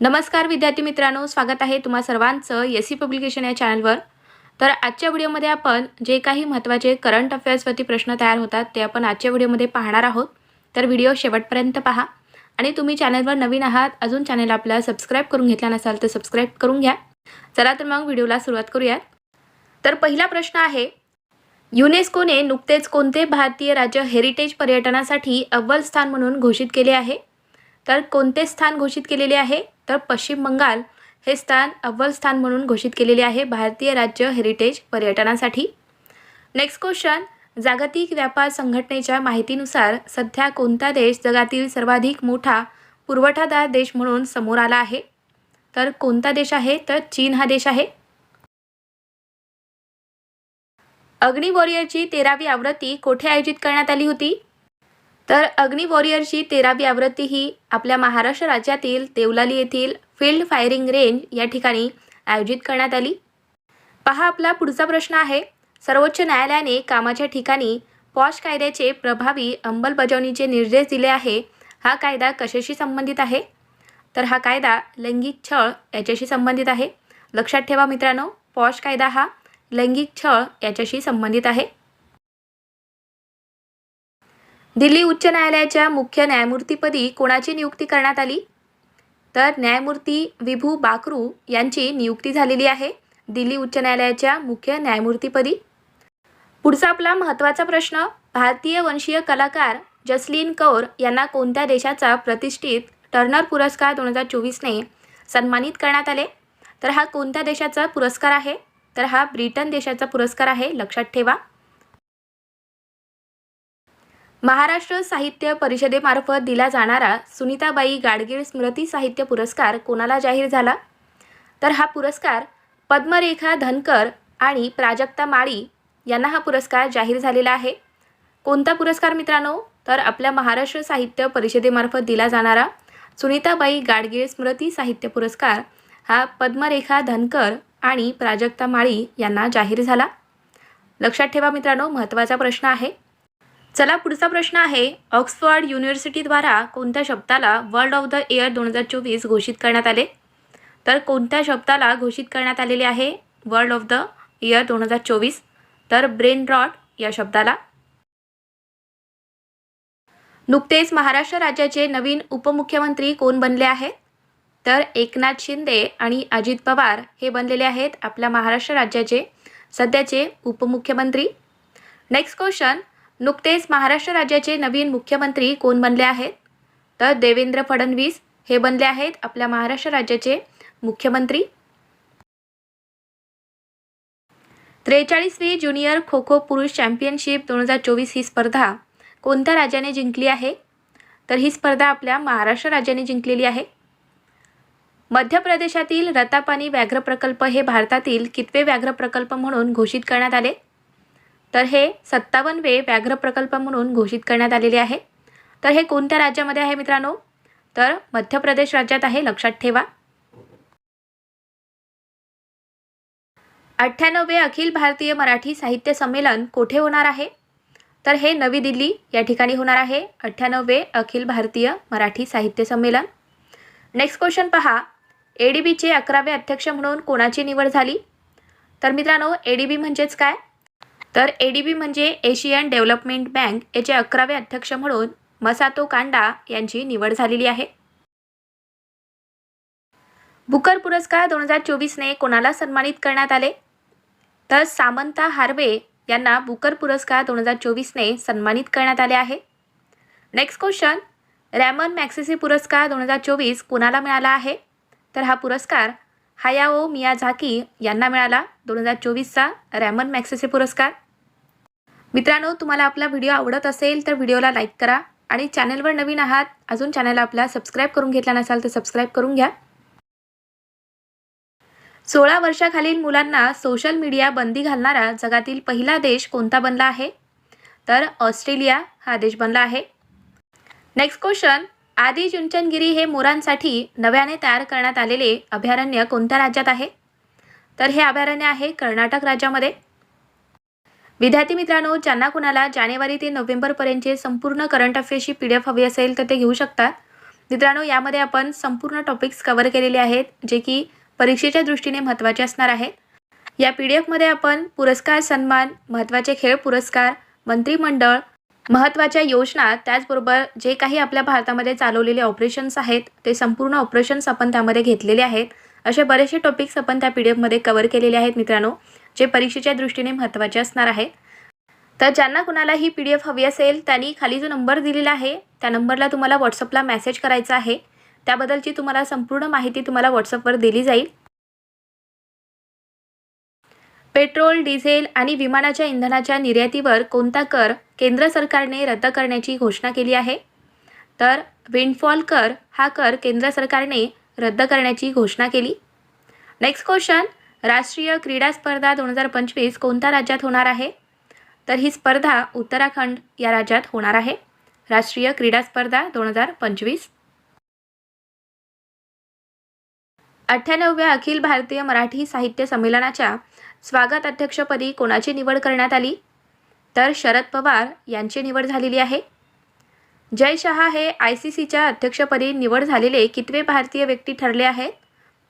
नमस्कार विद्यार्थी मित्रांनो स्वागत आहे तुम्हा सर्वांचं एस सी पब्लिकेशन या चॅनलवर तर आजच्या व्हिडिओमध्ये आपण जे काही महत्त्वाचे करंट अफेअर्सवरती प्रश्न तयार होतात ते आपण आजच्या व्हिडिओमध्ये पाहणार आहोत. तर व्हिडिओ शेवटपर्यंत पहा. आणि तुम्ही चॅनलवर नवीन आहात अजून चॅनल आपल्याला सबस्क्राईब करून घेतला नसाल तर सबस्क्राईब करून घ्या. चला तर मग व्हिडिओला सुरुवात करूयात. तर पहिला प्रश्न आहे युनेस्कोने नुकतेच कोणते भारतीय राज्य हेरिटेज पर्यटनासाठी अव्वल स्थान म्हणून घोषित केले आहे? तर कोणते स्थान घोषित केलेले आहे? तर पश्चिम बंगाल हे स्थान अव्वल स्थान म्हणून घोषित केलेले आहे भारतीय राज्य हेरिटेज पर्यटनासाठी. नेक्स्ट क्वेश्चन जागतिक व्यापार संघटनेच्या माहितीनुसार सध्या कोणता देश जगातील सर्वाधिक मोठा पुरवठादार देश म्हणून समोर आला आहे? तर कोणता देश आहे? तर चीन हा देश आहे. अग्नि वॉरियरची तेरावी आवृत्ती कोठे आयोजित करण्यात आली होती? तर अग्नी वॉरियरची तेरावी आवृत्ती ही आपल्या महाराष्ट्र राज्यातील देवलाली येथील फील्ड फायरिंग रेंज या ठिकाणी आयोजित करण्यात आली. पहा आपला पुढचा प्रश्न आहे. सर्वोच्च न्यायालयाने कामाच्या ठिकाणी पॉश कायद्याचे प्रभावी अंमलबजावणीचे निर्देश दिले आहे. हा कायदा कशाशी संबंधित आहे? तर हा कायदा लैंगिक छळ याच्याशी संबंधित आहे. लक्षात ठेवा मित्रांनो पॉश कायदा हा लैंगिक छळ याच्याशी संबंधित आहे. दिल्ली उच्च न्यायालयाच्या मुख्य न्यायमूर्तीपदी कोणाची नियुक्ती करण्यात आली? तर न्यायमूर्ती विभू बाकरू यांची नियुक्ती झालेली आहे. दिल्ली उच्च न्यायालयाच्या मुख्य न्यायमूर्तीपदी. पुढचा आपला महत्त्वाचा प्रश्न भारतीय वंशीय कलाकार जसलीन कौर यांना कोणत्या देशाचा प्रतिष्ठित टर्नर पुरस्कार दोन हजार चोवीसने सन्मानित करण्यात आले? तर हा कोणत्या देशाचा पुरस्कार आहे? तर हा ब्रिटन देशाचा पुरस्कार आहे लक्षात ठेवा. महाराष्ट्र साहित्य परिषदेमार्फत दिला जाणारा सुनीताबाई गाडगीळ स्मृती साहित्य पुरस्कार कोणाला जाहीर झाला? तर हा पुरस्कार पद्मरेखा धनकर आणि प्राजक्ता माळी यांना हा पुरस्कार जाहीर झालेला आहे. कोणता पुरस्कार मित्रांनो? तर आपल्या महाराष्ट्र साहित्य परिषदेमार्फत दिला जाणारा सुनीताबाई गाडगीळ स्मृती साहित्य पुरस्कार हा पद्मरेखा धनकर आणि प्राजक्ता माळी यांना जाहीर झाला. लक्षात ठेवा मित्रांनो महत्त्वाचा प्रश्न आहे. चला पुढचा प्रश्न आहे. ऑक्सफर्ड युनिव्हर्सिटीद्वारा कोणत्या शब्दाला वर्ल्ड ऑफ द इयर दोन हजार चोवीस घोषित करण्यात आले? तर कोणत्या शब्दाला घोषित करण्यात आलेले आहे? वर्ल्ड ऑफ द इयर दोन हजार चोवीस. तर ब्रेन रॉट या शब्दाला. नुकतेच महाराष्ट्र राज्याचे नवीन उपमुख्यमंत्री कोण बनले आहेत? तर एकनाथ शिंदे आणि अजित पवार हे बनलेले आहेत आपल्या महाराष्ट्र राज्याचे सध्याचे उपमुख्यमंत्री. नेक्स्ट क्वेश्चन नुकतेच महाराष्ट्र राज्याचे नवीन मुख्यमंत्री कोण बनले आहेत? तर देवेंद्र फडणवीस हे बनले आहेत आपल्या महाराष्ट्र राज्याचे मुख्यमंत्री. त्रेचाळीसवी ज्युनियर खो खो पुरुष चॅम्पियनशिप दोन हजार चोवीस ही स्पर्धा कोणत्या राज्याने जिंकली आहे? तर ही स्पर्धा आपल्या महाराष्ट्र राज्याने जिंकलेली आहे. मध्य प्रदेशातील रतापानी व्याघ्र प्रकल्प हे भारतातील कितवे व्याघ्र प्रकल्प म्हणून घोषित करण्यात आले? तर हे सत्तावनवे व्याघ्र प्रकल्प म्हणून घोषित करण्यात आलेले आहे. तर हे कोणत्या राज्यामध्ये आहे मित्रांनो? तर मध्य प्रदेश राज्यात आहे लक्षात ठेवा. अठ्ठ्याण्णवे अखिल भारतीय मराठी साहित्य संमेलन कोठे होणार आहे? तर हे नवी दिल्ली या ठिकाणी होणार आहे. अठ्ठ्याण्णवे अखिल भारतीय मराठी साहित्य संमेलन. नेक्स्ट क्वेश्चन पहा. ए डी बीचे अकरावे अध्यक्ष म्हणून कोणाची निवड झाली? तर मित्रांनो ए डी बी म्हणजेच काय? तर ए डी बी म्हणजे एशियन डेव्हलपमेंट बँक याचे अकरावे अध्यक्ष म्हणून मसातो कांडा यांची निवड झालेली आहे. बुकर पुरस्कार दोन हजार चोवीसने कोणाला सन्मानित करण्यात आले? तर सामंता हार्वे यांना बुकर पुरस्कार दोन हजार चोवीसने सन्मानित करण्यात आले आहे. नेक्स्ट क्वेश्चन रॅमन मॅक्सेसी पुरस्कार दोन हजार चोवीस कुणाला मिळाला आहे? तर हा पुरस्कार हायाओ मियाझाकी यांना मिळाला दोन हजार चोवीसचा रॅमन मॅक्सेसी पुरस्कार. मित्रांनो तुम्हाला आपला व्हिडिओ आवडत असेल तर व्हिडिओला लाईक करा आणि चॅनलवर नवीन आहात अजून चॅनलला आपला सबस्क्राईब करून घेतला नसाल तर सबस्क्राईब करून घ्या. सोळा वर्षाखालील मुलांना सोशल मीडिया बंदी घालणारा जगातील पहिला देश कोणता बनला आहे? तर ऑस्ट्रेलिया हा देश बनला आहे. नेक्स्ट क्वेश्चन आदी चुंचनगिरी हे मोरांसाठी नव्याने तयार करण्यात आलेले अभयारण्य कोणत्या राज्यात आहे? तर हे अभयारण्य आहे कर्नाटक राज्यामध्ये. विद्यार्थी मित्रांनो ज्यांना कुणाला जानेवारी ते नोव्हेंबरपर्यंतचे संपूर्ण करंट अफेअर्सची पी डी एफ हवी असेल तर ते घेऊ शकतात. मित्रांनो यामध्ये आपण संपूर्ण टॉपिक्स कवर केलेले आहेत जे की परीक्षेच्या दृष्टीने महत्त्वाचे असणार आहेत. या पी डी एफमध्ये आपण पुरस्कार सन्मान महत्त्वाचे खेळ पुरस्कार मंत्रिमंडळ महत्त्वाच्या योजना त्याचबरोबर जे काही आपल्या भारतामध्ये चालवलेले ऑपरेशन्स आहेत ते संपूर्ण ऑपरेशन्स आपण त्यामध्ये घेतलेले आहेत. असे बरेचसे टॉपिक्स आपण त्या पी डी एफमध्ये कवर केलेले आहेत मित्रांनो जे परीक्षेच्या दृष्टीने महत्त्वाचे असणार आहेत. तर ज्यांना कुणाला ही पी डी एफ हवी असेल त्यांनी खाली जो नंबर दिलेला आहे त्या नंबरला तुम्हाला व्हॉट्सअपला मेसेज करायचा आहे. त्याबद्दलची तुम्हाला संपूर्ण माहिती तुम्हाला व्हॉट्सअपवर दिली जाईल. पेट्रोल डिझेल आणि विमानाच्या इंधनाच्या निर्यातीवर कोणता कर केंद्र सरकारने रद्द करण्याची घोषणा केली आहे? तर विंडफॉल कर हा कर केंद्र सरकारने रद्द करण्याची घोषणा केली. नेक्स्ट क्वेश्चन राष्ट्रीय क्रीडा स्पर्धा दोन हजार पंचवीस कोणत्या राज्यात होणार आहे? तर ही स्पर्धा उत्तराखंड या राज्यात होणार आहे. राष्ट्रीय क्रीडा स्पर्धा दोन हजार पंचवीस. अठ्ठ्याण्णव्या अखिल भारतीय मराठी साहित्य संमेलनाच्या स्वागत अध्यक्षपदी कोणाची निवड करण्यात आली? तर शरद पवार यांची निवड झालेली आहे. जय शहा हे आय सी सीच्या अध्यक्षपदी निवड झालेले कितवे भारतीय व्यक्ती ठरले आहेत?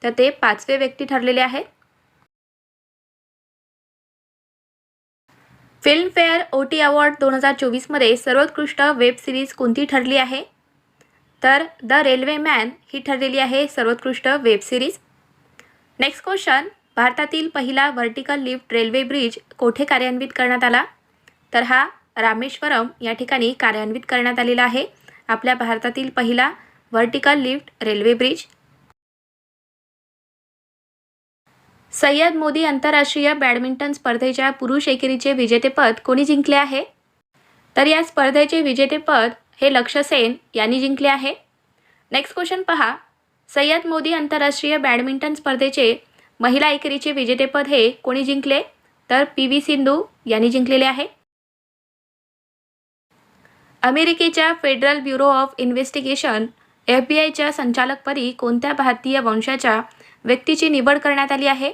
तर ते पाचवे व्यक्ती ठरलेले आहेत. फिल्मफेअर ओ टी अवॉर्ड दोन हजार चोवीसमध्ये सर्वोत्कृष्ट वेब सिरीज कोणती ठरली आहे? तर द रेल्वे मॅन ही ठरलेली आहे सर्वोत्कृष्ट वेब सिरीज. नेक्स्ट क्वेश्चन भारतातील पहिला व्हर्टिकल लिफ्ट रेल्वे ब्रिज कोठे कार्यान्वित करण्यात आला? तर हा रामेश्वरम या ठिकाणी कार्यान्वित करण्यात आलेला आहे. आपल्या भारतातील पहिला vertical lift railway bridge Syed Modi आंतरराष्ट्रीय बॅडमिंटन स्पर्धेच्या पुरुष एकेरीचे विजेतेपद कोणी जिंकले आहे? तर या स्पर्धेचे विजेतेपद हे लक्ष्य सेन यांनी जिंकले आहे. नेक्स्ट क्वेश्चन पहा. सय्यद मोदी आंतरराष्ट्रीय बॅडमिंटन स्पर्धेचे महिला एकेरीचे विजेतेपद हे कोणी जिंकले? तर पी व्ही सिंधू यांनी जिंकलेले आहे. अमेरिकेच्या federal bureau of investigation F B आयच्या संचालकपदी कोणत्या भारतीय वंशाच्या व्यक्तीची निवड करण्यात आली आहे?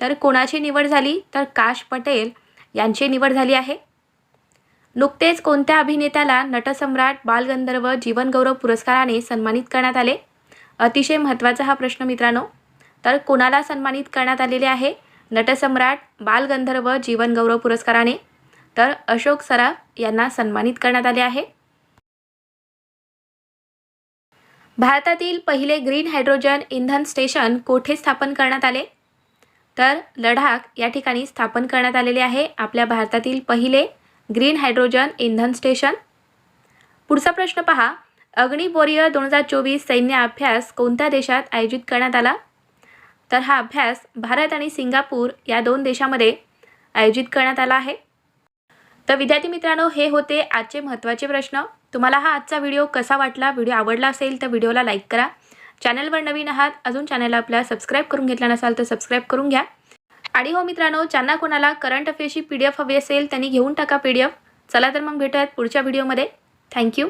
तर कोणाची निवड झाली? तर काश पटेल यांची निवड झाली आहे. नुकतेच कोणत्या अभिनेत्याला नटसम्राट बालगंधर्व जीवनगौरव पुरस्काराने सन्मानित करण्यात आले? अतिशय महत्त्वाचा हा प्रश्न मित्रांनो. तर कोणाला सन्मानित करण्यात आलेले आहे? नटसम्राट बालगंधर्व जीवनगौरव पुरस्काराने. तर अशोक सराफ यांना सन्मानित करण्यात आले आहे. भारतातील पहिले ग्रीन हायड्रोजन इंधन स्टेशन कोठे स्थापन करण्यात आले? तर लडाख या ठिकाणी स्थापन करण्यात आलेले आहे आपल्या भारतातील पहिले ग्रीन हायड्रोजन इंधन स्टेशन. पुढचा प्रश्न पहा. अग्नि वॉरियर दोन हजार चोवीस सैन्य अभ्यास कोणत्या देशात आयोजित करण्यात आला? तर हा अभ्यास भारत आणि सिंगापूर या दोन देशामध्ये आयोजित करण्यात आला आहे. तर विद्यार्थी मित्रांनो हे होते आजचे महत्त्वाचे प्रश्न. तुम्हाला हा आजचा व्हिडिओ कसा वाटला व्हिडिओ आवडला असेल तर व्हिडिओला लाईक करा. चॅनलवर नवीन आहात अजून चॅनलला आपल्या सबस्क्राईब करून घेतला नसाल तर सबस्क्राईब करून घ्या. आणि हो मित्रांनो ज्यांना कोणाला करंट अफेअर्सची पी डी एफ हवी असेल त्यांनी घेऊन टाका पी डी एफ चला तर मग भेटूयात पुढच्या व्हिडिओमध्ये थँक्यू